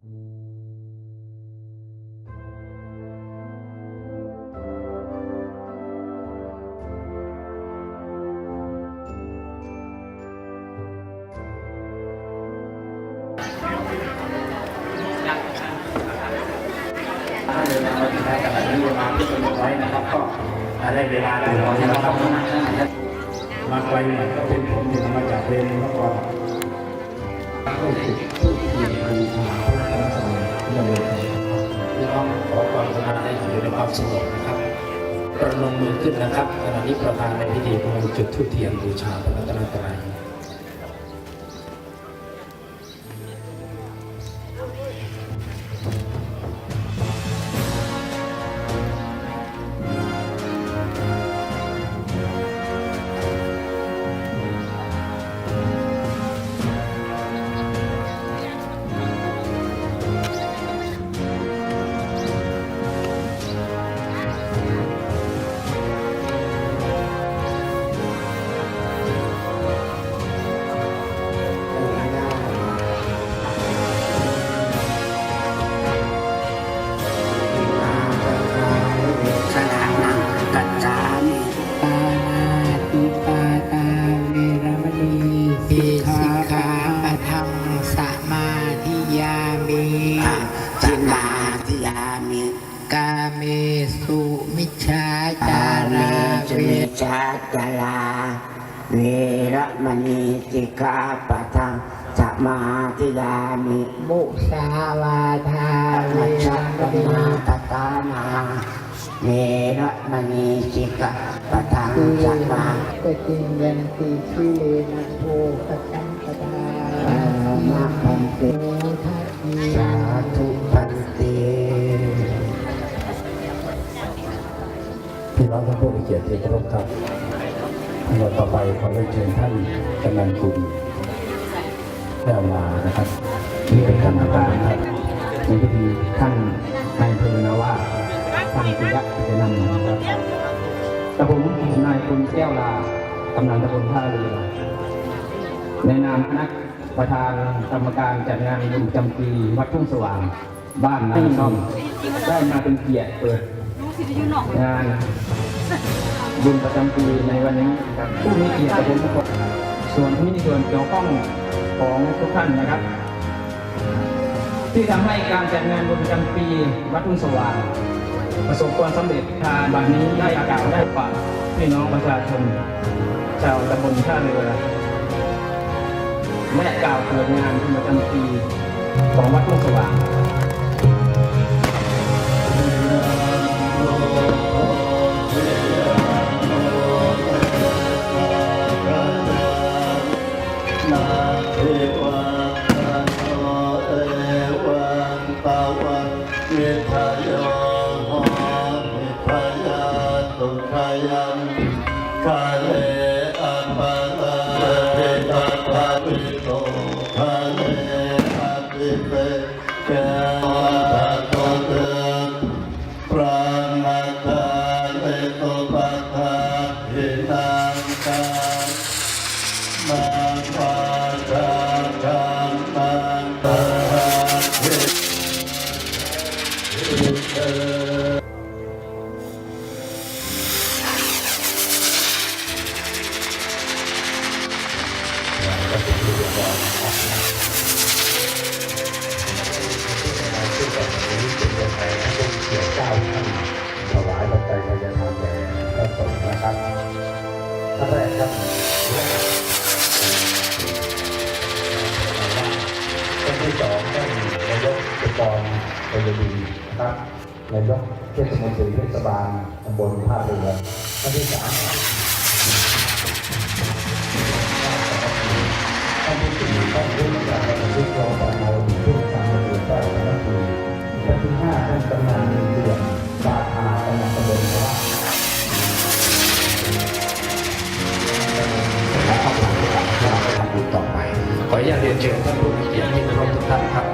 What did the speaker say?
ได้ขนาดนี้มาที่กำหนดไว้นะครับก็ได้เวลาแล้นะครับมาไกลหน่ยก็เป็นผมอยู่มาจากเรียนมาก่อนเข้าสู่ผู้ ที่บูชาพระรัตนตรัยนั่นเองพี่น้องขอความกรุณาให้อยู่ในความสงบนะครับ ประนมมือขึ้นนะครับขณะนี้ประธานในพิธีกำลังจุดธูปเทียนบูชาพระรัตนตรัย ราเวชาจาราเวรมณีสิกขาปะทังสมาธิยามิมุสาวาทาเวรมณีตตานาเนระมณีสิกะปะทังสัมมาปฏิยันติชิเลนะโทปสัมปทามาพันเตทัต พี่น้องท่านผู้มีเกียรติที่เคารพครับลำดับต่อไปขอเรียนเชิญท่านกำนันคุณแก้วลานะครับนี่เป็นการนำการครับในพิธีท่านนายอำเภอนาว่าท่านปิยะจะนำนะครับกระผมนายคุณแก้วลากำนันตำบลท่าเรือในนามคณะประธานกรรมการจัดงานบุญจำปีวัดทุ่งสว่าง บ้านนาซ่อมได้มาเป็นเกียรติเปิด งานบุญประจำปีในวันนี้ครับผู้มีเกียรติกับผมทุกคนส่วนที่มีส่วนเกี่ยวข้องของทุกท่านนะครับ ที่ทำให้การจัดงานบุญประจำปีวัดทุ่งสว่างประสบความสำเร็จทางบัดนี้ได้กล่าวได้ฝากพี่น้องประชาชน ชาวตำบลท่าเรือและกล่าวเปิดงานบุญประจำปีของวัดทุ่งสว่าง จจัยทายทานแด่พระสงฆ์นะครับท่านแรกครับท่านที่สองท่านนายกเทศบาลพยดีนะครับนายกเทศมนตรีเทศบาลตำบลท่าเรือท่านที่สามท่านที่สี่ท่านผู้ียนเชิญท่านผู้มีเกียรติเคารพทุกท่านครับ